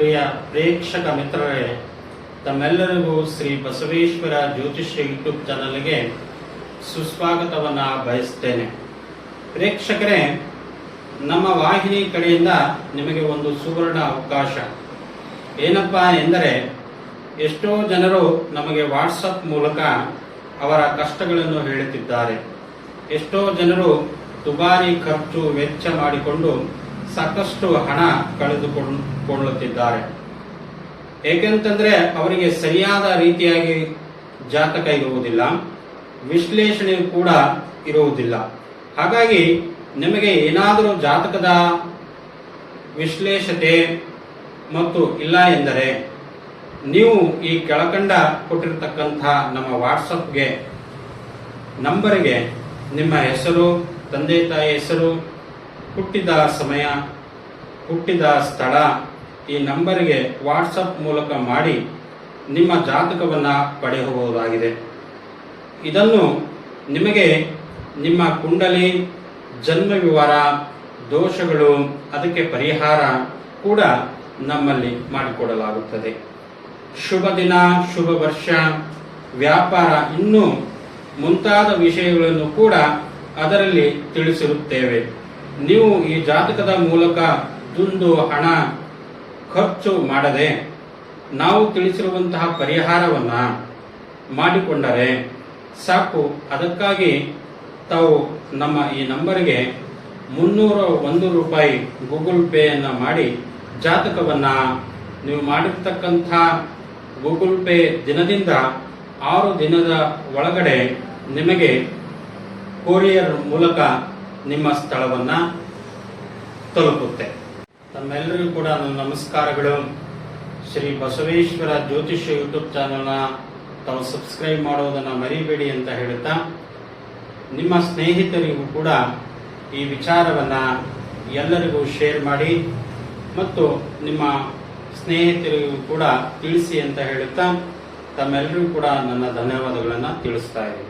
ಪ್ರಿಯ ಪ್ರೇಕ್ಷಕ ಮಿತ್ರರೇ, ತಮ್ಮೆಲ್ಲರಿಗೂ ಶ್ರೀ ಬಸವೇಶ್ವರ ಜ್ಯೋತಿಷ್ಯ ಯೂಟ್ಯೂಬ್ ಚಾನಲ್ಗೆ ಸುಸ್ವಾಗತವನ್ನ ಬಯಸ್ತೇನೆ. ಪ್ರೇಕ್ಷಕರೇ, ನಮ್ಮ ವಾಹಿನಿ ಕಡೆಯಿಂದ ನಿಮಗೆ ಒಂದು ಸುವರ್ಣ ಅವಕಾಶ. ಏನಪ್ಪ ಎಂದರೆ, ಎಷ್ಟೋ ಜನರು ನಮಗೆ ವಾಟ್ಸಪ್ ಮೂಲಕ ಅವರ ಕಷ್ಟಗಳನ್ನು ಹೇಳುತ್ತಿದ್ದಾರೆ. ಎಷ್ಟೋ ಜನರು ದುಬಾರಿ ಖರ್ಚು ವೆಚ್ಚ ಮಾಡಿಕೊಂಡು ಸಾಕಷ್ಟು ಹಣ ಕಳೆದುಕೊಳ್ಳುತ್ತಿದ್ದಾರೆ. ಏಕೆಂತಂದ್ರೆ ಅವರಿಗೆ ಸರಿಯಾದ ರೀತಿಯಾಗಿ ಜಾತಕ ಇರುವುದಿಲ್ಲ, ವಿಶ್ಲೇಷಣೆ ಕೂಡ ಇರುವುದಿಲ್ಲ. ಹಾಗಾಗಿ ನಿಮಗೆ ಏನಾದರೂ ಜಾತಕದ ವಿಶ್ಲೇಷತೆ ಮತ್ತು ಇಲ್ಲ ಎಂದರೆ ನೀವು ಈ ಕೆಳಕಂಡ ಕೊಟ್ಟಿರತಕ್ಕಂಥ ನಮ್ಮ ವಾಟ್ಸಪ್ಗೆ, ನಂಬರ್ಗೆ ನಿಮ್ಮ ಹೆಸರು, ತಂದೆ ತಾಯಿ ಹೆಸರು ಹುಟ್ಟಿದ ಸಮಯ, ಹುಟ್ಟಿದ ಸ್ಥಳ ಈ ನಂಬರ್ಗೆ ವಾಟ್ಸಪ್ ಮೂಲಕ ಮಾಡಿ ನಿಮ್ಮ ಜಾತಕವನ್ನು ಪಡೆಯಬಹುದಾಗಿದೆ. ಇದನ್ನು ನಿಮಗೆ ನಿಮ್ಮ ಕುಂಡಲಿ, ಜನ್ಮ ವಿವರ, ದೋಷಗಳು, ಅದಕ್ಕೆ ಪರಿಹಾರ ಕೂಡ ನಮ್ಮಲ್ಲಿ ಮಾಡಿಕೊಡಲಾಗುತ್ತದೆ. ಶುಭ ದಿನ, ಶುಭ ವರ್ಷ. ವ್ಯಾಪಾರ ಇನ್ನೂ ಮುಂತಾದ ವಿಷಯಗಳನ್ನು ಕೂಡ ಅದರಲ್ಲಿ ತಿಳಿಸಿರುತ್ತೇವೆ. ನೀವು ಈ ಜಾತಕದ ಮೂಲಕ ದುಂದು ಹಣ ಖರ್ಚು ಮಾಡದೆ ನಾವು ತಿಳಿಸಿರುವಂತಹ ಪರಿಹಾರವನ್ನ ಮಾಡಿಕೊಂಡರೆ ಸಾಕು. ಅದಕ್ಕಾಗಿ ತಾವು ನಮ್ಮ ಈ ನಂಬರ್ಗೆ ಮುನ್ನೂರ ಒಂದು ರೂಪಾಯಿ ಗೂಗಲ್ ಪೇಯನ್ನ ಮಾಡಿ ಜಾತಕವನ್ನ ನೀವು ಮಾಡಿರ್ತಕ್ಕಂಥ ಗೂಗಲ್ ಪೇ ದಿನದಿಂದ ಆರು ದಿನದ ಒಳಗಡೆ ನಿಮಗೆ ಕೊರಿಯರ್ ಮೂಲಕ ನಿಮ್ಮ ಸ್ಥಳವನ್ನ ತಲುಪುತ್ತೆ. ತಮ್ಮೆಲ್ಲರಿಗೂ ಕೂಡ ನಮಸ್ಕಾರಗಳು. ಶ್ರೀ ಬಸವೇಶ್ವರ ಜ್ಯೋತಿಷ್ಯ ಯೂಟ್ಯೂಬ್ ಚಾನಲ್ನ ತಾವು ಸಬ್ಸ್ಕ್ರೈಬ್ ಮಾಡೋದನ್ನ ಮರಿಬೇಡಿ ಅಂತ ಹೇಳುತ್ತಾ, ನಿಮ್ಮ ಸ್ನೇಹಿತರಿಗೂ ಕೂಡ ಈ ವಿಚಾರವನ್ನ ಎಲ್ಲರಿಗೂ ಶೇರ್ ಮಾಡಿ ಮತ್ತು ನಿಮ್ಮ ಸ್ನೇಹಿತರಿಗೂ ಕೂಡ ತಿಳಿಸಿ ಅಂತ ಹೇಳುತ್ತಾ, ತಮ್ಮೆಲ್ಲರಿಗೂ ಕೂಡ ನನ್ನ ಧನ್ಯವಾದಗಳನ್ನು ತಿಳಿಸ್ತಾ ಇದ್ದೀನಿ.